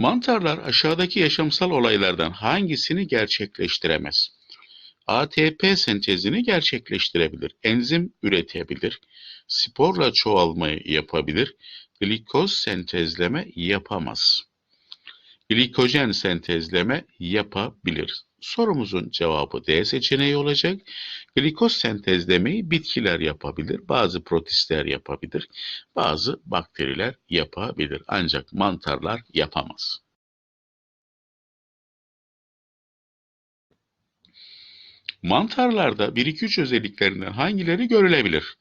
Mantarlar aşağıdaki yaşamsal olaylardan hangisini gerçekleştiremez? ATP sentezini gerçekleştirebilir, enzim üretebilir, sporla çoğalmayı yapabilir, glikoz sentezleme yapamaz. Glikojen sentezleme yapabilir. Sorumuzun cevabı D seçeneği olacak. Glikoz sentezlemeyi bitkiler yapabilir, bazı protistler yapabilir, bazı bakteriler yapabilir. Ancak mantarlar yapamaz. Mantarlarda 1-2-3 özelliklerinden hangileri görülebilir?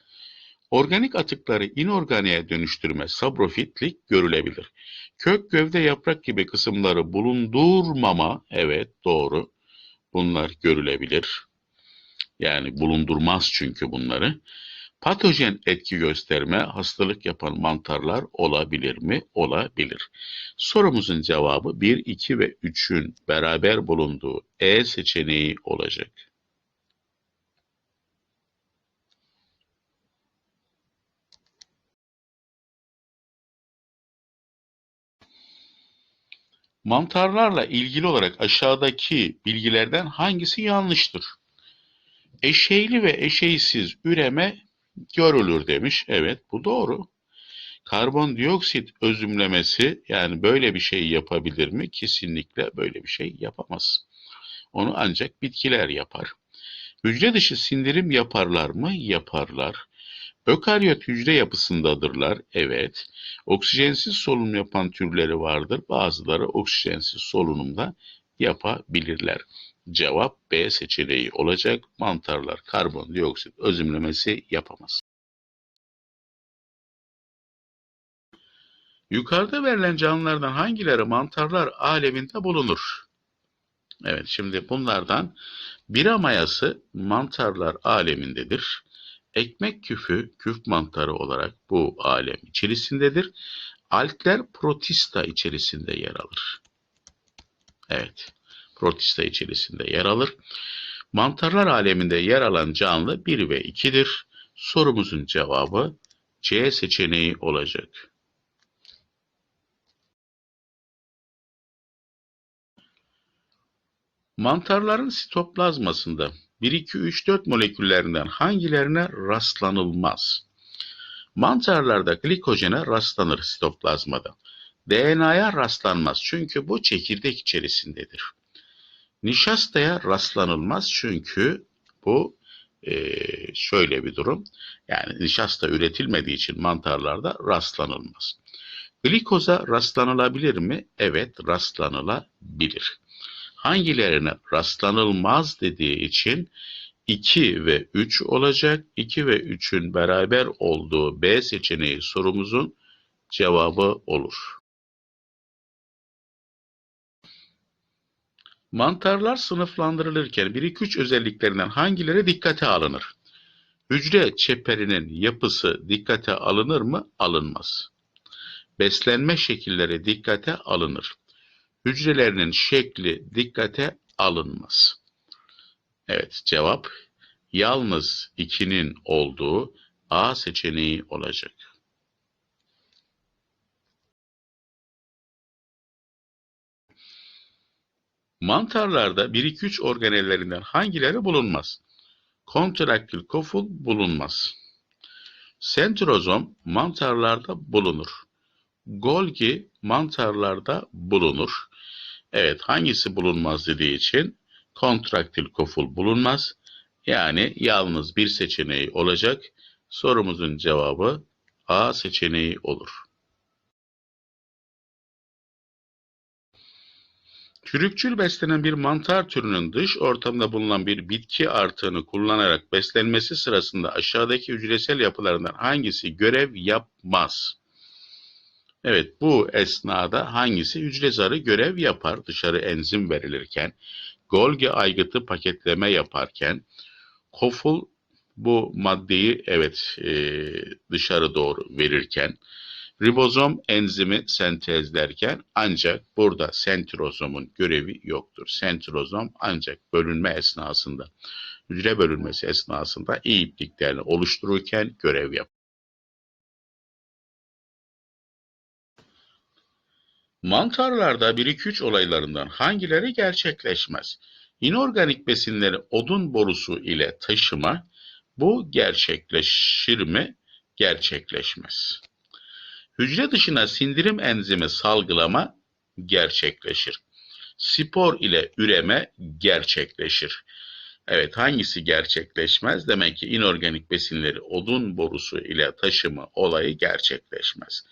Organik atıkları inorganiğe dönüştürme saprofitlik görülebilir. Kök, gövde, yaprak gibi kısımları bulundurmama, evet doğru, bunlar görülebilir. Yani bulundurmaz çünkü bunları. Patojen etki gösterme, hastalık yapan mantarlar olabilir mi? Olabilir. Sorumuzun cevabı 1, 2 ve 3'ün beraber bulunduğu E seçeneği olacak. Mantarlarla ilgili olarak aşağıdaki bilgilerden hangisi yanlıştır? Eşeyli ve eşeysiz üreme görülür demiş. Evet bu doğru. Karbondioksit özümlemesi yani böyle bir şey yapabilir mi? Kesinlikle böyle bir şey yapamaz. Onu ancak bitkiler yapar. Hücre dışı sindirim yaparlar mı? Yaparlar. Ökaryot hücre yapısındadırlar. Evet. Oksijensiz solunum yapan türleri vardır. Bazıları oksijensiz solunumda yapabilirler. Cevap B seçeneği olacak. Mantarlar karbondioksit özümlemesi yapamaz. Yukarıda verilen canlılardan hangileri mantarlar aleminde bulunur? Evet şimdi bunlardan bira mayası mantarlar alemindedir. Ekmek küfü küf mantarı olarak bu alem içerisindedir. Alkler protista içerisinde yer alır. Evet, protista içerisinde yer alır. Mantarlar aleminde yer alan canlı 1 ve 2'dir. Sorumuzun cevabı C seçeneği olacak. Mantarların sitoplazmasında 1, 2, 3, 4 moleküllerinden hangilerine rastlanılmaz? Mantarlarda glikojene rastlanır sitoplazmada. DNA'ya rastlanmaz çünkü bu çekirdek içerisindedir. Nişastaya rastlanılmaz çünkü bu e, şöyle bir durum. Yani nişasta üretilmediği için mantarlarda rastlanılmaz. Glikoza rastlanılabilir mi? Evet rastlanılabilir hangilerine rastlanılmaz dediği için 2 ve 3 olacak. 2 ve 3'ün beraber olduğu B seçeneği sorumuzun cevabı olur. Mantarlar sınıflandırılırken 1-2-3 özelliklerinden hangileri dikkate alınır? Hücre çeperinin yapısı dikkate alınır mı? Alınmaz. Beslenme şekilleri dikkate alınır hücrelerinin şekli dikkate alınmaz. Evet cevap yalnız 2'nin olduğu A seçeneği olacak. Mantarlarda 1-2-3 organellerinden hangileri bulunmaz? Kontraktil koful bulunmaz. Sentrozom mantarlarda bulunur. Golgi mantarlarda bulunur. Evet hangisi bulunmaz dediği için kontraktil koful bulunmaz. Yani yalnız bir seçeneği olacak. Sorumuzun cevabı A seçeneği olur. Çürükçül beslenen bir mantar türünün dış ortamda bulunan bir bitki artığını kullanarak beslenmesi sırasında aşağıdaki hücresel yapılarından hangisi görev yapmaz? Evet bu esnada hangisi hücre zarı görev yapar dışarı enzim verilirken, Golgi aygıtı paketleme yaparken, Koful bu maddeyi evet e, dışarı doğru verirken, ribozom enzimi sentezlerken ancak burada sentrozomun görevi yoktur. Sentrozom ancak bölünme esnasında, hücre bölünmesi esnasında iyi ipliklerini oluştururken görev yapar. Mantarlarda 1-2-3 olaylarından hangileri gerçekleşmez? İnorganik besinleri odun borusu ile taşıma bu gerçekleşir mi? Gerçekleşmez. Hücre dışına sindirim enzimi salgılama gerçekleşir. Spor ile üreme gerçekleşir. Evet hangisi gerçekleşmez? Demek ki inorganik besinleri odun borusu ile taşıma olayı gerçekleşmez.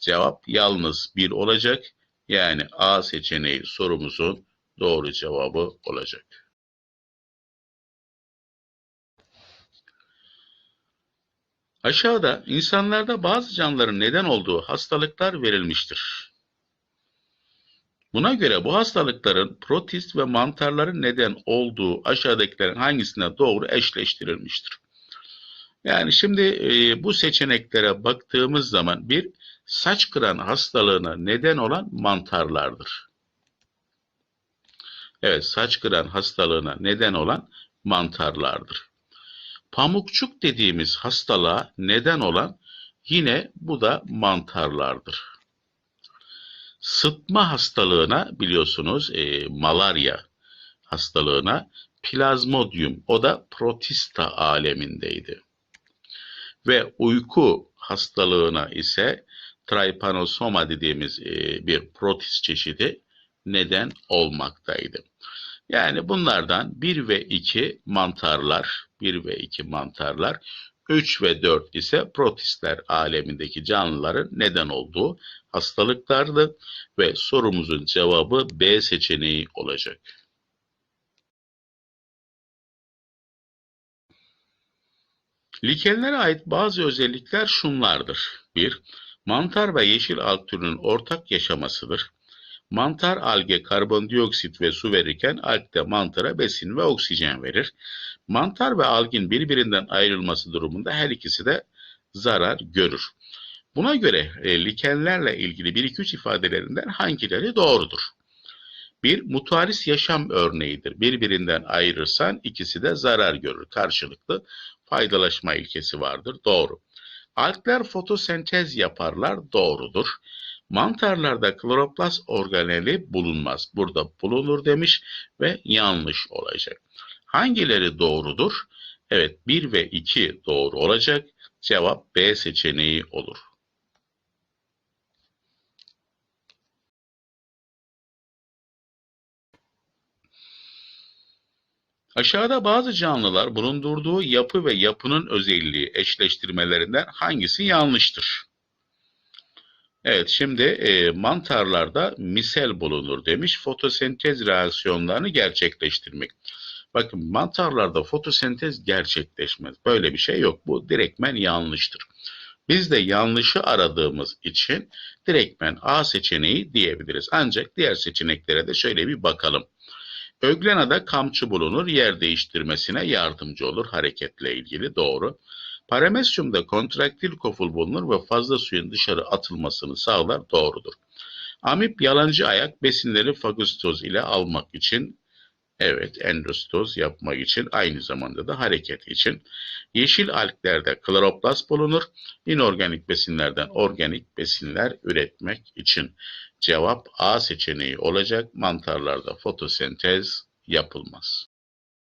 Cevap yalnız bir olacak. Yani A seçeneği sorumuzun doğru cevabı olacak. Aşağıda insanlarda bazı canlıların neden olduğu hastalıklar verilmiştir. Buna göre bu hastalıkların protist ve mantarların neden olduğu aşağıdakilerin hangisine doğru eşleştirilmiştir. Yani şimdi e, bu seçeneklere baktığımız zaman bir saç kıran hastalığına neden olan mantarlardır. Evet saç kıran hastalığına neden olan mantarlardır. Pamukçuk dediğimiz hastalığa neden olan yine bu da mantarlardır. Sıtma hastalığına biliyorsunuz e, malaria hastalığına plazmodium o da protista alemindeydi. Ve uyku hastalığına ise trypanosoma dediğimiz e, bir protist çeşidi neden olmaktaydı. Yani bunlardan 1 ve 2 mantarlar, 1 ve 2 mantarlar, 3 ve 4 ise protistler alemindeki canlıların neden olduğu hastalıklardı ve sorumuzun cevabı B seçeneği olacak. Likenlere ait bazı özellikler şunlardır. 1. Mantar ve yeşil alg türünün ortak yaşamasıdır. Mantar alge karbondioksit ve su verirken alg de mantara besin ve oksijen verir. Mantar ve algin birbirinden ayrılması durumunda her ikisi de zarar görür. Buna göre e, likenlerle ilgili 1-2-3 ifadelerinden hangileri doğrudur? Bir mutualis yaşam örneğidir. Birbirinden ayırırsan ikisi de zarar görür. Karşılıklı faydalaşma ilkesi vardır. Doğru. Algler fotosentez yaparlar. Doğrudur. Mantarlarda kloroplast organeli bulunmaz. Burada bulunur demiş ve yanlış olacak. Hangileri doğrudur? Evet 1 ve 2 doğru olacak. Cevap B seçeneği olur. Aşağıda bazı canlılar bulundurduğu yapı ve yapının özelliği eşleştirmelerinden hangisi yanlıştır? Evet şimdi e, mantarlarda misel bulunur demiş. Fotosentez reaksiyonlarını gerçekleştirmek. Bakın mantarlarda fotosentez gerçekleşmez. Böyle bir şey yok. Bu direktmen yanlıştır. Biz de yanlışı aradığımız için direktmen A seçeneği diyebiliriz. Ancak diğer seçeneklere de şöyle bir bakalım. Öglena'da kamçı bulunur, yer değiştirmesine yardımcı olur hareketle ilgili doğru. Paramesyumda kontraktil koful bulunur ve fazla suyun dışarı atılmasını sağlar doğrudur. Amip yalancı ayak besinleri fagostoz ile almak için Evet, endostoz yapmak için aynı zamanda da hareket için. Yeşil alglerde kloroplast bulunur. İnorganik besinlerden organik besinler üretmek için. Cevap A seçeneği olacak. Mantarlarda fotosentez yapılmaz.